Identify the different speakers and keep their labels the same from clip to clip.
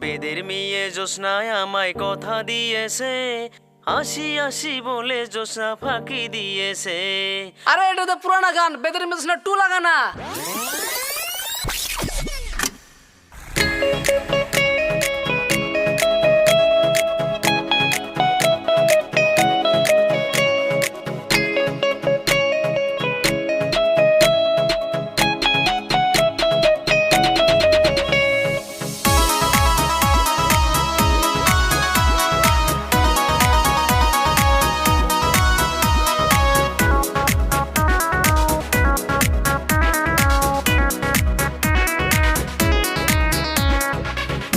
Speaker 1: জ্যোৎস্নায় আমায় কথা দিয়েছে। আসি আসি বলে জোসনা ফাঁকি দিয়েছে।
Speaker 2: আরে, এটা তো পুরানা গান, বেদের মেশিনে টু লাগানা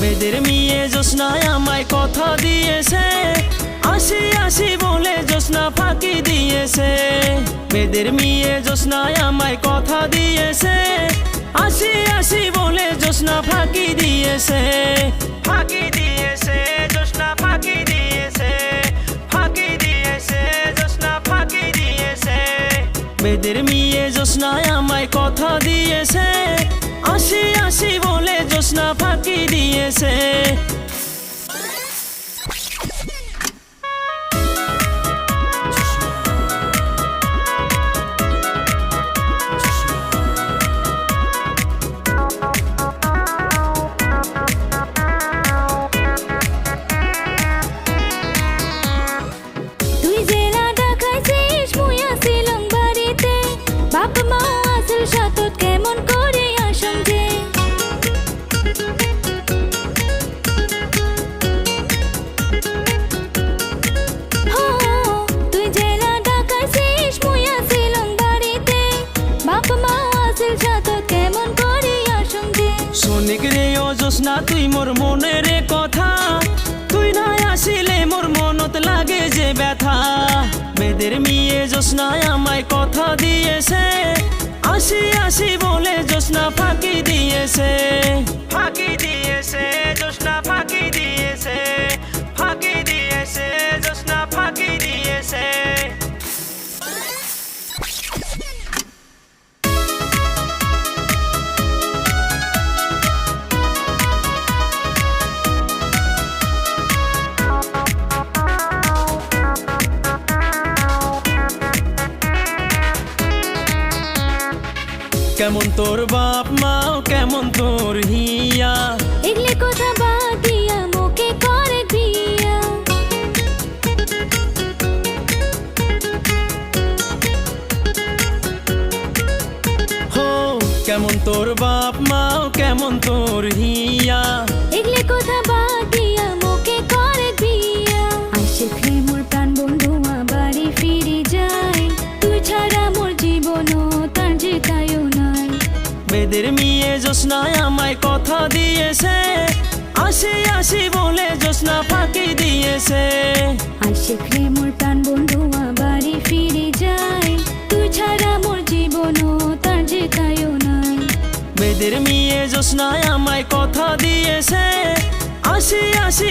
Speaker 1: বেদের মেয়ে জ্যোৎস্নায় আমায় কথা দিয়েছে। আসি আসি বলে জ্যোৎস্না ফাঁকি দিয়েছে। বেদের মেয়ে জ্যোৎস্নায় আমায় কথা দিয়েছে। আসি আসি বলে জ্যোৎস্না ফাঁকি দিয়েছে। ফাঁকি দিয়েছে, জ্যোৎস্না ফাঁকি দিয়েছে। ফাঁকি দিয়েছে, জ্যোৎস্না ফাঁকি দিয়েছে। বেদের মেয়ে জ্যোৎস্নায় আমায় কথা দিয়েছে। জ্যোৎস্না ফাঁকি দিয়েছে
Speaker 3: তুই
Speaker 1: রে না তুই মোর মনের কথা। তুই না আসিলে মোর মনত লাগে যে ব্যথা। বেদের মিয়ে জ্যোৎস্নায় আমায় কথা দিয়েছে। আসি আসি বলে জোসনা ফাঁকি দিয়েছে। ফাঁকি দিয়েছে কেমন তোর বাপ মা কেমন তোর হিয়া?
Speaker 3: এগলে কথা বাদিয়া মুখে মোকে করে বিয়া
Speaker 1: হো কেমন তোর বাপ মা কেমন তোর হিয়া? বেদের মেয়ে জ্যোৎস্নায় আমায় কথা দিয়েছে। আসি আসি বলে জ্যোৎস্না ফাঁকি দিয়েছে।
Speaker 3: আসে খে মোর প্রাণ বন্ধু বাড়ি ফিরে যায়। তুই ছাড়া মোর জীবন তার যে তাইও নাই।
Speaker 1: বেদের মেয়ে জ্যোৎস্নায় আমায় কথা দিয়েছে। আসি আসি